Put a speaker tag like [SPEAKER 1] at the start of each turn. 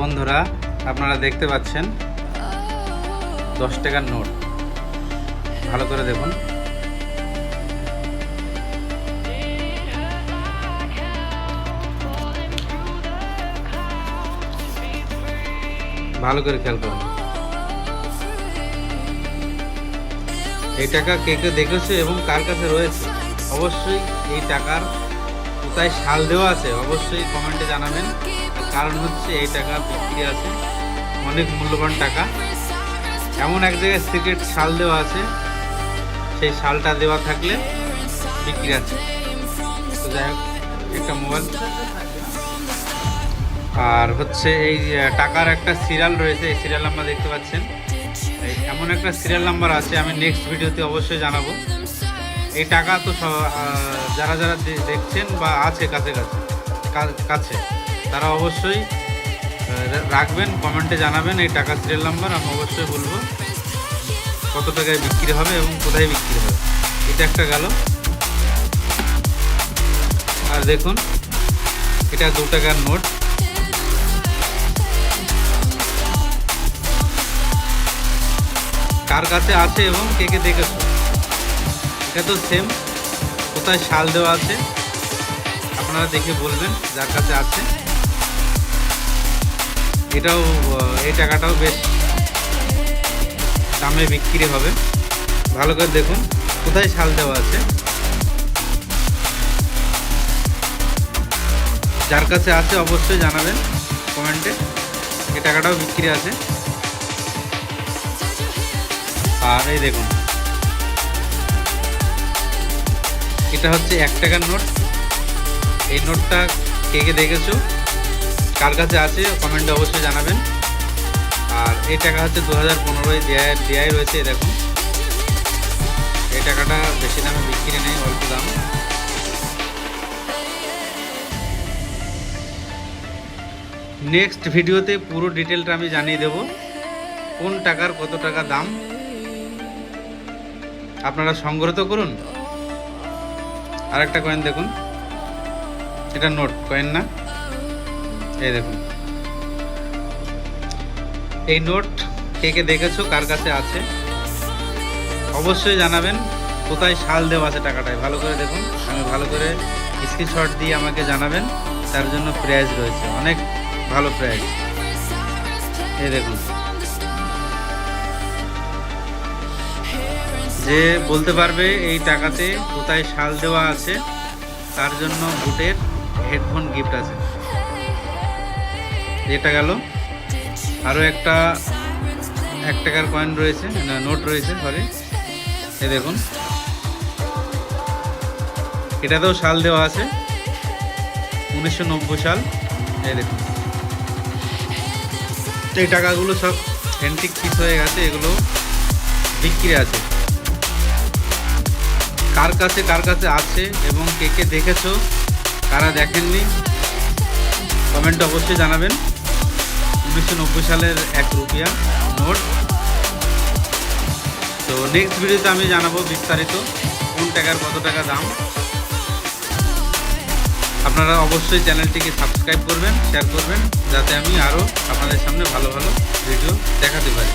[SPEAKER 1] বন্ধুরা, আপনারা দেখতে পাচ্ছেন দশ টাকার নোট। ভালো করে দেখুন। ভালো করে খেয়াল করুন। এই টাকা কে কে দেখেছে এবং কার কাছে রয়েছে? অবশ্যই এই টাকার কোথায় সাল দেওয়া আছে, অবশ্যই কমেন্টে জানাবেন। কারণ হচ্ছে এই টাকা বিক্রি আছে। অনেক মূল্যবান টাকা। এমন এক জায়গায় সিক্রেট শাল দেওয়া আছে। সেই শালটা দেওয়া থাকলে বিক্রি আছে। যাই হোক, একটা মোবাইল। আর হচ্ছে এই টাকার একটা সিরিয়াল রয়েছে। এই সিরিয়াল নাম্বার দেখতে পাচ্ছেন। এমন একটা সিরিয়াল নাম্বার আছে, আমি নেক্সট ভিডিওতে অবশ্যই জানাব। এই টাকা তো যারা যারা দেখছেন বা আছে কাছে কাছে কাছে তারা অবশ্যই রাখবেন, কমেন্টে জানাবেন এই টাকা সিরিয়াল নাম্বার আমি অবশ্যই বলব কত টাকায় বিক্রি হবে এবং কোথায় বিক্রি হবে। এটা একটা গেল। আর দেখুন, এটা দু টাকার নোট। কার কাছে আছে এবং কে কে দেখেছ? এটা তো সেম কোথায় শাল দেওয়া আছে, আপনারা দেখে বলবেন যার কাছে আছে। এটাও এই টাকাটাও বেশ দামে বিক্রি হবে। ভালো করে দেখুন, কোথায় শাল দেওয়া আছে? যার কাছে আছে অবশ্যই জানাবেন কমেন্টে, এই টাকাটাও বিক্রি আছে। আর এই দেখুন, এটা হচ্ছে এক টাকার নোট। এই নোটটা কে কে দেখেছ? কার কাছে আছে কমেন্টে অবশ্যই জানাবেন। আর এই টাকা হচ্ছে দু হাজার পনেরোয় দেয় দেয়াই রয়েছে দেখুন। এই টাকাটা বেশি দামে বিক্রি নেই, অল্প দাম। নেক্সট ভিডিওতে পুরো ডিটেলটা আমি জানিয়ে দেব। কোন টাকার কত টাকা দাম? আপনারা সংগ্রহ করুন। আর একটা কয়েন দেখুন। এটা নোট কয়েন না। এই দেখুন। এই নোট কে কে দেখেছ, কার কাছে আছে? অবশ্যই জানাবেন, কোথায় সাল দেওয়া আছে টাকাটায়। ভালো করে দেখুন, আমি ভালো করে স্ক্রিনশট দিয়ে আমাকে জানাবেন, তার জন্য প্রাইজ রয়েছে। অনেক ভালো প্রাইজ এই দেখুন। যে বলতে পারবে এই টাকাতে কোথায় শাল দেওয়া আছে, তার জন্য বুটের হেডফোন গিফট আছে। এটা গেল। আরও একটা, এক টাকার কয়েন রয়েছে, না নোট রয়েছে সরি এ দেখুন। এটাতেও সাল দেওয়া আছে, উনিশশো নব্বই সাল। এ দেখুন। এই টাকাগুলো সব অ্যান্টিক পিস হয়ে গেছে, এগুলো বিক্রি আছে। কার কাছে কার কাছে আছে এবং কে কে দেখেছ কারা দেখেননি কমেন্টে অবশ্যই জানাবেন। উনিশশো নব্বই সালের এক রুপিয়া নোট। তো নেক্সট ভিডিওতে আমি জানাব বিস্তারিত, কোন টাকার কত টাকা দাম। আপনারা অবশ্যই চ্যানেলটিকে সাবস্ক্রাইব করবেন শেয়ার করবেন, যাতে আমি আরও আপনাদের সামনে ভালো ভালো ভিডিও দেখাতে পারি।